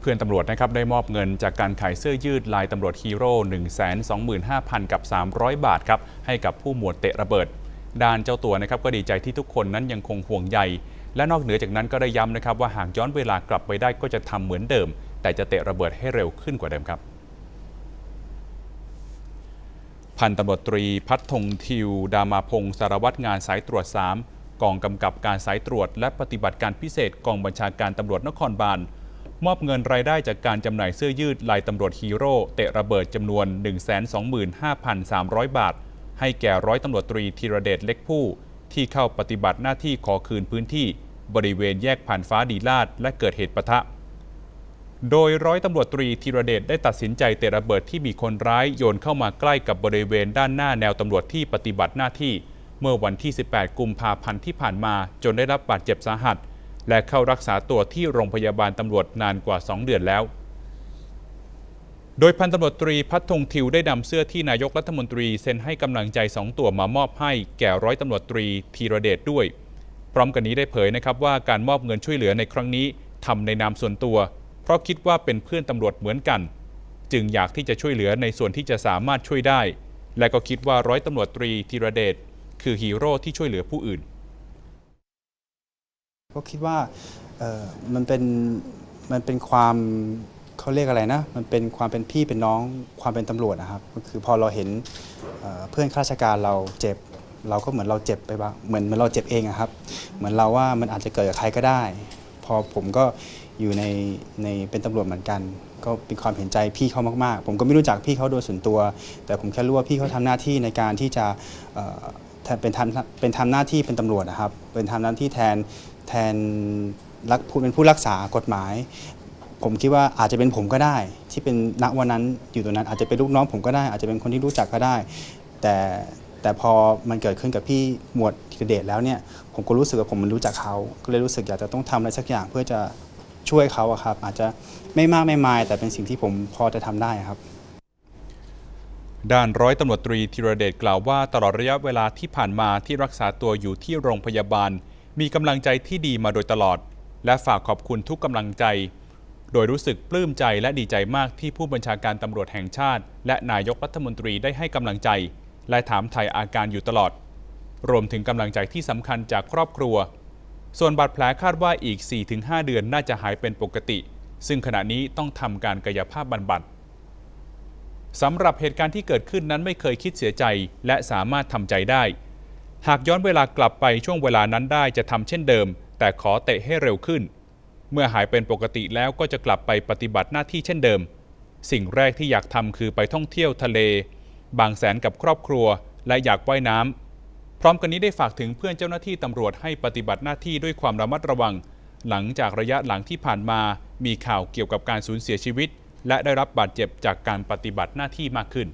เพื่อนตำรวจนะครับได้มอบเงินจากการขายเสื้อยืดลายตำรวจฮีโร่ 125,000 กับ 300 บาทครับให้กับผู้หมวดเตะระเบิด ด้านเจ้าตัวนะครับก็ดีใจที่ทุกคนนั้นยังคงห่วงใย และนอกเหนือจากนั้นก็ได้ย้ำนะครับว่าหากย้อนเวลากลับไปได้ก็จะทำเหมือนเดิม แต่จะเตะระเบิดให้เร็วขึ้นกว่าเดิมครับพันตำรวจตรีพัฒทงทิว ดามาพงศ์สารวัตรงานสายตรวจ 3 กองกำกับการสายตรวจ และปฏิบัติการพิเศษกองบัญชาการตำรวจนครบาล มอบเงินรายได้จากการจำหน่ายเสื้อยืดลายตำรวจฮีโร่เตะระเบิดจำนวน 125,300 บาท ให้แก่ร้อยตำรวจตรีธีรเดชเล็กผู้ ที่เข้าปฏิบัติหน้าที่ขอคืนพื้นที่ บริเวณแยกผ่านฟ้าดีลาดและเกิดเหตุปะทะ โดยร้อยตำรวจตรีธีรเดชได้ตัดสินใจเตะระเบิดที่มีคนร้ายโยนเข้ามาใกล้กับบริเวณด้านหน้าแนวตำรวจที่ปฏิบัติหน้าที่ เมื่อวันที่ 18 กุมภาพันธ์ที่ผ่านมาจนได้รับบาดเจ็บสาหัส และเข้ารักษาตัวที่โรงพยาบาลตำรวจนานกว่า 2 เดือนแล้ว โดยพันตำรวจตรีพัฒทงทิวได้นำเสื้อที่นายกรัฐมนตรีเซ็นให้กำลังใจ 2 ตัวมามอบให้แก่ร้อยตำรวจตรีธีรเดชด้วย พร้อมกันนี้ได้เผยนะครับว่าการมอบเงินช่วยเหลือในครั้งนี้ทำในนามส่วนตัว เพราะคิดว่าเป็นเพื่อนตำรวจเหมือนกัน จึงอยากที่จะช่วยเหลือในส่วนที่จะสามารถช่วยได้ และก็คิดว่าร้อยตำรวจตรีธีรเดชคือฮีโร่ที่ช่วยเหลือผู้อื่น ก็คิดว่ามันเป็นมันเป็นความเขาเรียกอะไรนะ มันเป็นความเป็นพี่เป็นน้องความเป็นตำรวจนะครับก็คือพอเราเห็นเเพื่อนข้าราชการเราเจ็บ เราก็เหมือนเราเจ็บไปบ้างเหมือนเหมือนเราเจ็บเองอะครับ เหมือนเราว่ามันอาจจะเกิดกับใครก็ได้ พอผมก็อยู่ในในเป็นตำรวจเหมือนกัน ก็เป็นความเห็นใจพี่เขามากๆ ผมก็ไม่รู้จักพี่เขาโดยส่วนตัว แต่ผมแค่รู้ว่าพี่เขาทำหน้าที่ในการที่จะเเป็นทำเป็นทำหน้าที่เป็นตำรวจนะครับ เป็นทำหน้าที่แทน แทนรักผู้เป็นผู้รักษากฎหมาย ผมคิดว่าอาจจะเป็นผมก็ได้ ที่เป็นณวันนั้นอยู่ตรงนั้น อาจจะเป็นลูกน้องผมก็ได้ อาจจะเป็นคนที่รู้จักก็ได้ แต่แต่พอมันเกิดขึ้นกับพี่หมวดธีรเดชแล้วเนี่ย ผมก็รู้สึกว่าผมมันรู้จักเขาก็เลยรู้สึกอยากจะต้องทำอะไรสักอย่างเพื่อจะช่วยเขาครับ อาจจะไม่มากไม่มาย แต่เป็นสิ่งที่ผมพอจะทำได้ครับ ด้านร้อยตำรวจตรีธีรเดชกล่าวว่าตลอดระยะเวลาที่ผ่านมาที่รักษาตัวอยู่ที่โรงพยาบาล มีกำลังใจที่ดีมาโดยตลอด และฝากขอบคุณทุกกำลังใจ โดยรู้สึกปลื้มใจและดีใจมากที่ผู้บัญชาการตำรวจแห่งชาติ และนายกรัฐมนตรีได้ให้กำลังใจ และถามไทยอาการอยู่ตลอด รวมถึงกำลังใจที่สำคัญจากครอบครัว ส่วนบาดแผลคาดว่าอีก 4-5 เดือนน่าจะหายเป็นปกติ ซึ่งขณะนี้ต้องทำการกายภาพบำบัดสำหรับเหตุการณ์ที่เกิดขึ้นนั้นไม่เคยคิดเสียใจ และสามารถทำใจได้ หากย้อนเวลากลับไปช่วงเวลานั้นได้จะทำเช่นเดิม แต่ขอเตะให้เร็วขึ้น เมื่อหายเป็นปกติแล้วก็จะกลับไปปฏิบัติหน้าที่เช่นเดิม สิ่งแรกที่อยากทำคือไปท่องเที่ยวทะเล บางแสนกับครอบครัว และอยากว่ายน้ำพร้อมกันนี้ได้ฝากถึงเพื่อนเจ้าหน้าที่ตำรวจให้ปฏิบัติหน้าที่ด้วยความระมัดระวัง หลังจากระยะหลังที่ผ่านมา มีข่าวเกี่ยวกับการสูญเสียชีวิต และได้รับบาดเจ็บจากการปฏิบัติหน้าที่มากขึ้น